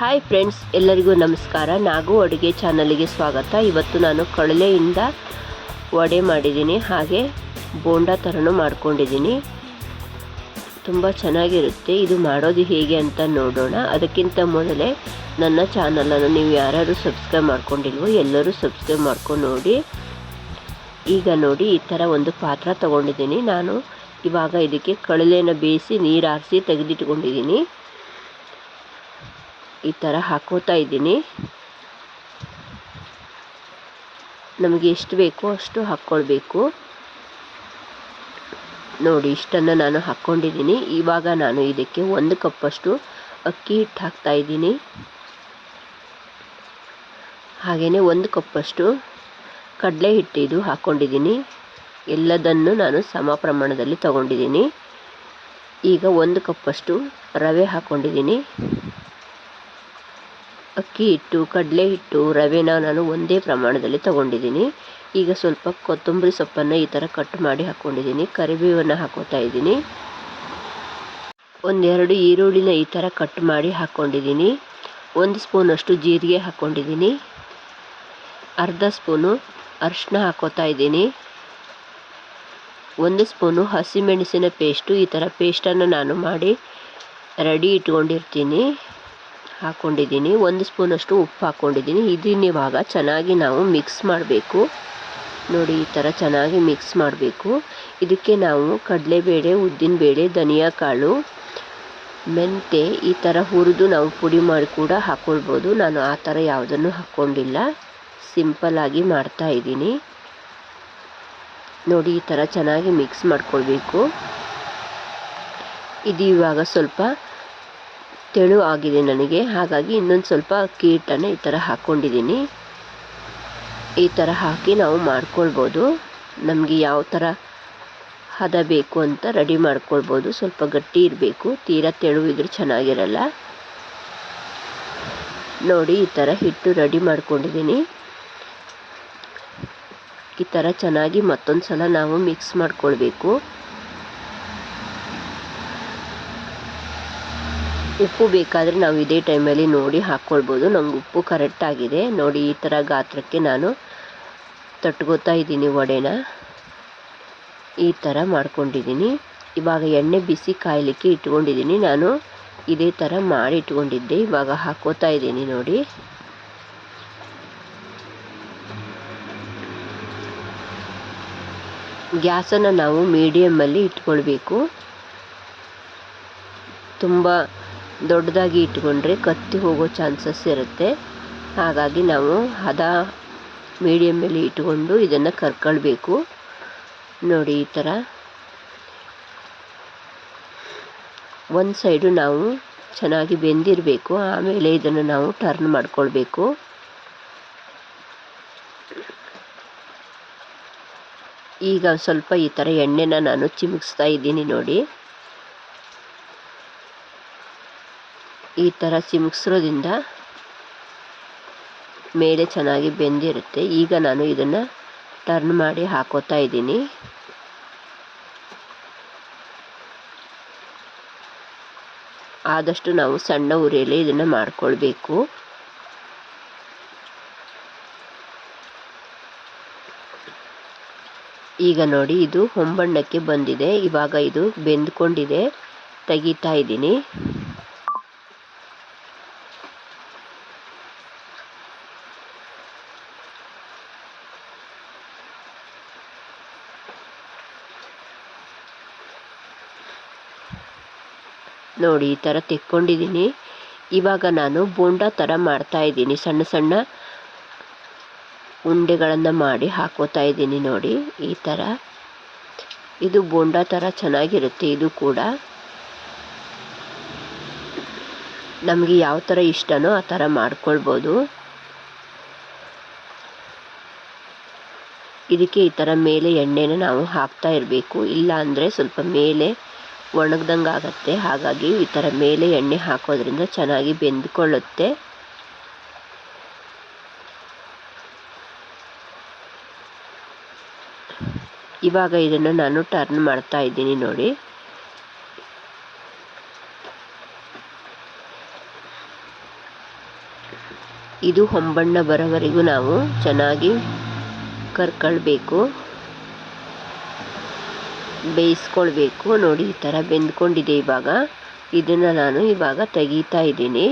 Hi friends ಎಲ್ಲರಿಗೂ ನಮಸ್ಕಾರ. ನಾಗು ಅಡುಗೆ ಚಾನಲ್ಗೆ ಸ್ವಾಗತ. ಇವತ್ತು ನಾನು ಕಳಲೆಯಿಂದ ವಡೆ ಮಾಡಿದ್ದೀನಿ. ಹಾಗೆ ಬೋಂಡ ಥರನೂ ಮಾಡ್ಕೊಂಡಿದ್ದೀನಿ. ತುಂಬ ಚೆನ್ನಾಗಿರುತ್ತೆ. ಇದು ಮಾಡೋದು ಹೇಗೆ ಅಂತ ನೋಡೋಣ. ಅದಕ್ಕಿಂತ ಮೊದಲೇ ನನ್ನ ಚಾನಲನ್ನು ನೀವು ಯಾರ್ಯಾರು ಸಬ್ಸ್ಕ್ರೈಬ್ ಮಾಡ್ಕೊಂಡಿಲ್ವೋ ಎಲ್ಲರೂ ಸಬ್ಸ್ಕ್ರೈಬ್ ಮಾಡ್ಕೊಂಡು ನೋಡಿ. ಈಗ ನೋಡಿ, ಈ ಥರ ಒಂದು ಪಾತ್ರ ತೊಗೊಂಡಿದ್ದೀನಿ. ನಾನು ಇವಾಗ ಇದಕ್ಕೆ ಕಡಲೆನ ಬೇಯಿಸಿ ನೀರು ಹಾರಿಸಿ ತೆಗೆದಿಟ್ಕೊಂಡಿದ್ದೀನಿ. ಈ ಥರ ಹಾಕೋತಾ ಇದ್ದೀನಿ. ನಮಗೆ ಎಷ್ಟು ಬೇಕೋ ಅಷ್ಟು ಹಾಕ್ಕೊಳ್ಬೇಕು. ನೋಡಿ, ಇಷ್ಟನ್ನು ನಾನು ಹಾಕ್ಕೊಂಡಿದ್ದೀನಿ. ಇವಾಗ ನಾನು ಇದಕ್ಕೆ ಒಂದು ಕಪ್ಪಷ್ಟು ಅಕ್ಕಿ ಹಿಟ್ಟು ಹಾಕ್ತಾ ಇದ್ದೀನಿ. ಹಾಗೆಯೇ ಒಂದು ಕಪ್ಪಷ್ಟು ಕಡಲೆ ಹಿಟ್ಟಿದು ಹಾಕ್ಕೊಂಡಿದ್ದೀನಿ. ಎಲ್ಲದನ್ನು ನಾನು ಸಮ ಪ್ರಮಾಣದಲ್ಲಿ ತಗೊಂಡಿದ್ದೀನಿ. ಈಗ ಒಂದು ಕಪ್ಪಷ್ಟು ರವೆ ಹಾಕ್ಕೊಂಡಿದ್ದೀನಿ. ಅಕ್ಕಿ ಹಿಟ್ಟು, ಕಡಲೆ ಹಿಟ್ಟು, ರವೆನ ನಾನು ಒಂದೇ ಪ್ರಮಾಣದಲ್ಲಿ ತಗೊಂಡಿದ್ದೀನಿ. ಈಗ ಸ್ವಲ್ಪ ಕೊತ್ತಂಬರಿ ಸೊಪ್ಪನ್ನು ಈ ಥರ ಕಟ್ ಮಾಡಿ ಹಾಕ್ಕೊಂಡಿದ್ದೀನಿ ಕರಿಬೇವನ್ನು ಹಾಕೋತಾ ಇದ್ದೀನಿ. ಒಂದೆರಡು ಈರುಳ್ಳಿನ ಈ ಥರ ಕಟ್ ಮಾಡಿ ಹಾಕ್ಕೊಂಡಿದ್ದೀನಿ ಒಂದು ಸ್ಪೂನಷ್ಟು ಜೀರಿಗೆ ಹಾಕ್ಕೊಂಡಿದ್ದೀನಿ ಅರ್ಧ ಸ್ಪೂನು ಅರಿಶಿನ ಹಾಕೋತಾ ಇದ್ದೀನಿ. ಒಂದು ಸ್ಪೂನು ಹಸಿಮೆಣಸಿನ ಪೇಸ್ಟು ಈ ಥರ ಪೇಸ್ಟನ್ನು ನಾನು ಮಾಡಿ ರೆಡಿ ಇಟ್ಕೊಂಡಿರ್ತೀನಿ. ಹಾಕ್ಕೊಂಡಿದ್ದೀನಿ ಒಂದು ಸ್ಪೂನಷ್ಟು ಉಪ್ಪು ಹಾಕ್ಕೊಂಡಿದ್ದೀನಿ ಇದನ್ನು ಇವಾಗ ಚೆನ್ನಾಗಿ ನಾವು ಮಿಕ್ಸ್ ಮಾಡಬೇಕು. ನೋಡಿ, ಈ ಥರ ಚೆನ್ನಾಗಿ ಮಿಕ್ಸ್ ಮಾಡಬೇಕು. ಇದಕ್ಕೆ ನಾವು ಕಡಲೆಬೇಳೆ, ಉದ್ದಿನಬೇಳೆ ಧನಿಯಾ ಕಾಳು ಮೆಂತೆ ಈ ಥರ ಹುರಿದು ನಾವು ಪುಡಿ ಮಾಡಿ ಕೂಡ ಹಾಕ್ಕೊಳ್ಬೋದು ನಾನು ಆ ಥರ ಯಾವುದನ್ನು ಹಾಕ್ಕೊಂಡಿಲ್ಲ ಸಿಂಪಲ್ಲಾಗಿ ಮಾಡ್ತಾ ಇದ್ದೀನಿ. ನೋಡಿ, ಈ ಥರ ಚೆನ್ನಾಗಿ ಮಿಕ್ಸ್ ಮಾಡ್ಕೊಳ್ಬೇಕು. ಇದು ಇವಾಗ ಸ್ವಲ್ಪ ತೆಳು ಆಗಿದೆ ನನಗೆ. ಹಾಗಾಗಿ ಇನ್ನೊಂದು ಸ್ವಲ್ಪ ಅಕ್ಕಿ ಹಿಟ್ಟನ್ನು ಈ ಥರ ಹಾಕ್ಕೊಂಡಿದ್ದೀನಿ ಈ ಥರ ಹಾಕಿ ನಾವು ಮಾಡ್ಕೊಳ್ಬೋದು. ನಮಗೆ ಯಾವ ಥರ ಹದ ಬೇಕು ಅಂತ ರೆಡಿ ಮಾಡ್ಕೊಳ್ಬೋದು. ಸ್ವಲ್ಪ ಗಟ್ಟಿ ಇರಬೇಕು. ತೀರಾ ತೆಳು ಇದ್ರೆ ಚೆನ್ನಾಗಿರಲ್ಲ. ನೋಡಿ, ಈ ಥರ ಹಿಟ್ಟು ರೆಡಿ ಮಾಡ್ಕೊಂಡಿದ್ದೀನಿ. ಈ ಥರ ಚೆನ್ನಾಗಿ ಮತ್ತೊಂದು ಸಲ ನಾವು ಮಿಕ್ಸ್ ಮಾಡ್ಕೊಳ್ಬೇಕು. ಉಪ್ಪು ಬೇಕಾದರೆ ನಾವು ಇದೇ ಟೈಮಲ್ಲಿ ನೋಡಿ ಹಾಕ್ಕೊಳ್ಬೋದು. ನಂಗೆ ಉಪ್ಪು ಕರೆಕ್ಟಾಗಿದೆ ನೋಡಿ, ಈ ಥರ ಗಾತ್ರಕ್ಕೆ ನಾನು ತಟ್ಕೋತಾ ಇದ್ದೀನಿ ವಡೆನ. ಈ ಥರ ಮಾಡ್ಕೊಂಡಿದ್ದೀನಿ. ಇವಾಗ ಎಣ್ಣೆ ಬಿಸಿ ಕಾಯಲಿಕ್ಕೆ ಇಟ್ಕೊಂಡಿದ್ದೀನಿ. ನಾನು ಇದೇ ಥರ ಮಾಡಿ ಇಟ್ಕೊಂಡಿದ್ದೆ. ಇವಾಗ ಹಾಕೋತಾ ಇದ್ದೀನಿ ನೋಡಿ. ಗ್ಯಾಸನ್ನು ನಾವು ಮೀಡಿಯಮ್ಮಲ್ಲಿ ಇಟ್ಕೊಳ್ಬೇಕು. ತುಂಬ ದೊಡ್ಡದಾಗಿ ಇಟ್ಕೊಂಡ್ರೆ ಕತ್ತಿ ಹೋಗೋ ಚಾನ್ಸಸ್ ಇರುತ್ತೆ. ಹಾಗಾಗಿ ನಾವು ಹದ ಮೀಡಿಯಮ್ಮಲ್ಲಿ ಇಟ್ಕೊಂಡು ಇದನ್ನು ಕರ್ಕೊಳ್ಬೇಕು. ನೋಡಿ ಈ ಥರ ಒಂದು ಸೈಡು ನಾವು ಚೆನ್ನಾಗಿ ಬೆಂದಿರಬೇಕು. ಆಮೇಲೆ ಇದನ್ನು ನಾವು ಟರ್ನ್ ಮಾಡ್ಕೊಳ್ಬೇಕು. ಈಗ ಸ್ವಲ್ಪ ಈ ಥರ ಎಣ್ಣೆನ ನಾನು ಚಿಮುಕ್ಸ್ತಾ ಇದ್ದೀನಿ ನೋಡಿ. ಈ ಥರ ಚಿಮುಕ್ಸೋದ್ರಿಂದ ಮೇಲೆ ಚೆನ್ನಾಗಿ ಬೆಂದಿರುತ್ತೆ. ಈಗ ನಾನು ಇದನ್ನು ಟರ್ನ್ ಮಾಡಿ ಹಾಕೋತಾ ಇದ್ದೀನಿ. ಆದಷ್ಟು ನಾವು ಸಣ್ಣ ಉರಿಯಲ್ಲಿ ಇದನ್ನು ಮಾಡಿಕೊಳ್ಬೇಕು. ಈಗ ನೋಡಿ, ಇದು ಹೊಂಬಣ್ಣಕ್ಕೆ ಬಂದಿದೆ. ಇವಾಗ ಇದು ಬೆಂದ್ಕೊಂಡಿದೆ. ತೆಗಿತಾ ಇದ್ದೀನಿ. ನೋಡಿ, ಈ ಥರ ತೆಕ್ಕೊಂಡಿದ್ದೀನಿ. ಇವಾಗ ನಾನು ಬೋಂಡ ಥರ ಮಾಡ್ತಾ ಇದ್ದೀನಿ. ಸಣ್ಣ ಸಣ್ಣ ಉಂಡೆಗಳನ್ನು ಮಾಡಿ ಹಾಕೋತಾ ಇದ್ದೀನಿ ನೋಡಿ, ಈ ಥರ. ಇದು ಬೋಂಡ ಥರ ಚೆನ್ನಾಗಿರುತ್ತೆ, ಇದು ಕೂಡ. ನಮಗೆ ಯಾವ ಥರ ಇಷ್ಟನೋ ಆ ಥರ ಮಾಡ್ಕೊಳ್ಬೋದು. ಇದಕ್ಕೆ ಈ ಥರ ಮೇಲೆ ಎಣ್ಣೆನ ನಾವು ಹಾಕ್ತಾ ಇರಬೇಕು. ಇಲ್ಲ ಅಂದರೆ ಸ್ವಲ್ಪ ಮೇಲೆ ಒಣಗ್ದಂಗೆ ಆಗುತ್ತೆ ಹಾಗಾಗಿ ಈ ಥರ ಮೇಲೆ ಎಣ್ಣೆ ಹಾಕೋದ್ರಿಂದ ಚೆನ್ನಾಗಿ ಬೆಂದ್ಕೊಳ್ಳುತ್ತೆ. ಇವಾಗ ಇದನ್ನು ನಾನು ಟರ್ನ್ ಮಾಡ್ತಾ ಇದ್ದೀನಿ ನೋಡಿ. ಇದು ಹೊಂಬಣ್ಣ ಬರೋವರೆಗೂ ನಾವು ಚೆನ್ನಾಗಿ ಕರ್ಕೊಳ್ಬೇಕು. ಬೇಯಿಸ್ಕೊಳ್ಬೇಕು. ನೋಡಿ, ಈ ಥರ ಬೆಂದ್ಕೊಂಡಿದೆ ಇವಾಗ. ಇದನ್ನು ನಾನು ಇವಾಗ ತೆಗೀತಾ ಇದ್ದೀನಿ.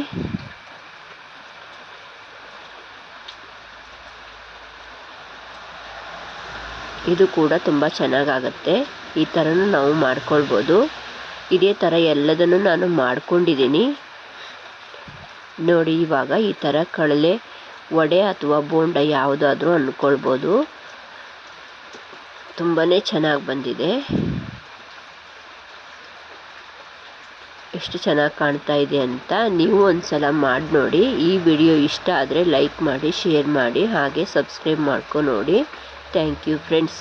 ಇದು ಕೂಡ ತುಂಬ ಚೆನ್ನಾಗಾಗತ್ತೆ. ಈ ಥರನೂ ನಾವು ಮಾಡ್ಕೊಳ್ಬೋದು. ಇದೇ ಥರ ಎಲ್ಲದನ್ನು ನಾನು ಮಾಡ್ಕೊಂಡಿದ್ದೀನಿ. ನೋಡಿ, ಇವಾಗ ಈ ಥರ ಕಡಲೆ ವಡೆ ಅಥವಾ ಬೋಂಡ ಯಾವುದಾದ್ರೂ ಅಂದ್ಕೊಳ್ಬೋದು. ತುಂಬಾ ಚೆನ್ನಾಗಿ ಬಂದಿದೆ. ಎಷ್ಟು ಚೆನ್ನಾಗಿ ಕಾಣ್ತಾ ಇದೆ ಅಂತ ನೀವು ಒಂದ್ಸಲ ಮಾಡಿ ನೋಡಿ. ಈ ವಿಡಿಯೋ ಇಷ್ಟ ಆದರೆ ಲೈಕ್ ಮಾಡಿ, ಶೇರ್ ಮಾಡಿ, ಹಾಗೆ ಸಬ್ಸ್ಕ್ರೈಬ್ ಮಾಡ್ಕೊ ನೋಡಿ. Thank you friends.